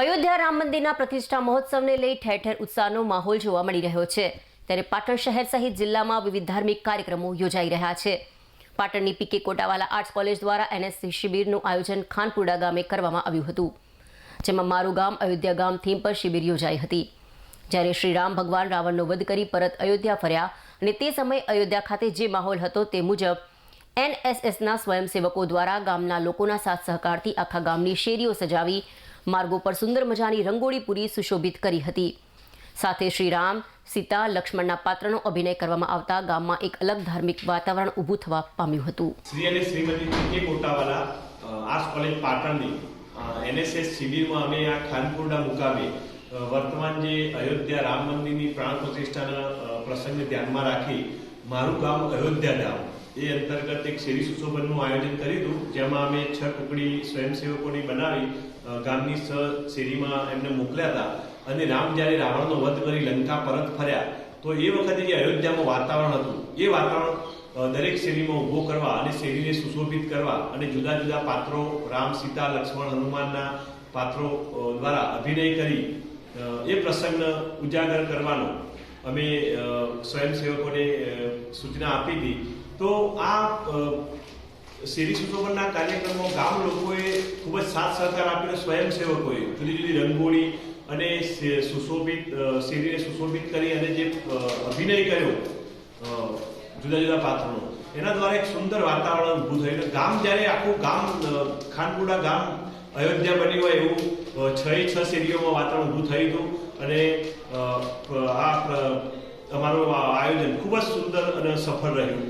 અયોધ્યા રામ મંદિરના પ્રતિષ્ઠા મહોત્સવને લઈ ઠેર ઠેર ઉત્સાહનો માહોલ જોવા મળી રહ્યો છે. ત્યારે પાટણ શહેર સહિત જિલ્લામાં વિવિધ ધાર્મિક કાર્યક્રમો યોજાઈ રહ્યા છે. પાટણની P K Kotawala arts college દ્વારા એનએસસી શિબિરનું આયોજન ખાનપુરા ગામે કરવામાં આવ્યું હતું, જેમાં મારું ગામ, અયોધ્યા ગામ થીમ પર શિબિર યોજાઈ હતી. જ્યારે શ્રી રામ ભગવાન રાવણનો વધ કરી પરત અયોધ્યા ફર્યા અને તે સમયે અયોધ્યા ખાતે જે માહોલ હતો તે મુજબ એનએસએસના સ્વયંસેવકો દ્વારા ગામના લોકોના સાથ સહકારથી આખા ગામની શેરીઓ સજાવી માર્ગો પર સુંદર મજાની રંગોળી પૂરી સુશોભિત કરી હતી. સાથે શ્રીરામ સીતા, લક્ષ્મણના પાત્રનો અભિનય કરવામાં આવતા ગામમાં એક અલગ ધાર્મિક વાતાવરણ ઊભું થવા પામ્યું હતું. શ્રી અને Shrimati K Kotawala arts college પાટણની એનએસએસ શિબિરમાં અમે આ ખાનપુરડા મુકામે વર્તમાન જે અયોધ્યા રામ મંદિરની પ્રાણ પ્રતિષ્ઠાના પ્રસંગને ધ્યાનમાં રાખી મારું ગામ અયોધ્યા ધામ એ અંતર્ગત એક શેરી સુશોભનનું આયોજન કર્યું હતું જેમાં અમે છ ટુકડી સ્વયંસેવકોની બનાવી ગામની સ શેરીમાં એમને મોકલ્યા હતા. અને રામ જ્યારે રાવણનો વધ કરી લંકા પરત ફર્યા, તો એ વખતે જે અયોધ્યામાં વાતાવરણ હતું, એ વાતાવરણ દરેક શેરીમાં ઊભો કરવા અને શેરીને સુશોભિત કરવા અને જુદા જુદા પાત્રો, રામ, સીતા, લક્ષ્મણ, હનુમાનના પાત્રો દ્વારા અભિનય કરી એ પ્રસંગ ઉજાગર કરવાનો અમે સ્વયંસેવકોને સૂચના આપી હતી. તો આ શેરી સુશોભનના કાર્યક્રમો ગામ લોકોએ ખૂબ જ સાથ સહકાર આપ્યો સ્વયંસેવકોએ જુદી જુદી રંગોળી અને સુશોભિત શેરીને સુશોભિત કરી અને જે અભિનય કર્યો જુદા જુદા પાત્રોનો. એના દ્વારા એક સુંદર વાતાવરણ ઊભું થયું. ગામ જ્યારે આખું ગામ ખાનપુરા ગામ અયોધ્યા બની હોય એવું છ છ શેરીઓમાં વાતાવરણ ઊભું થયું હતું અને આ અમારું આયોજન ખૂબ જ સુંદર અને સફળ રહ્યું.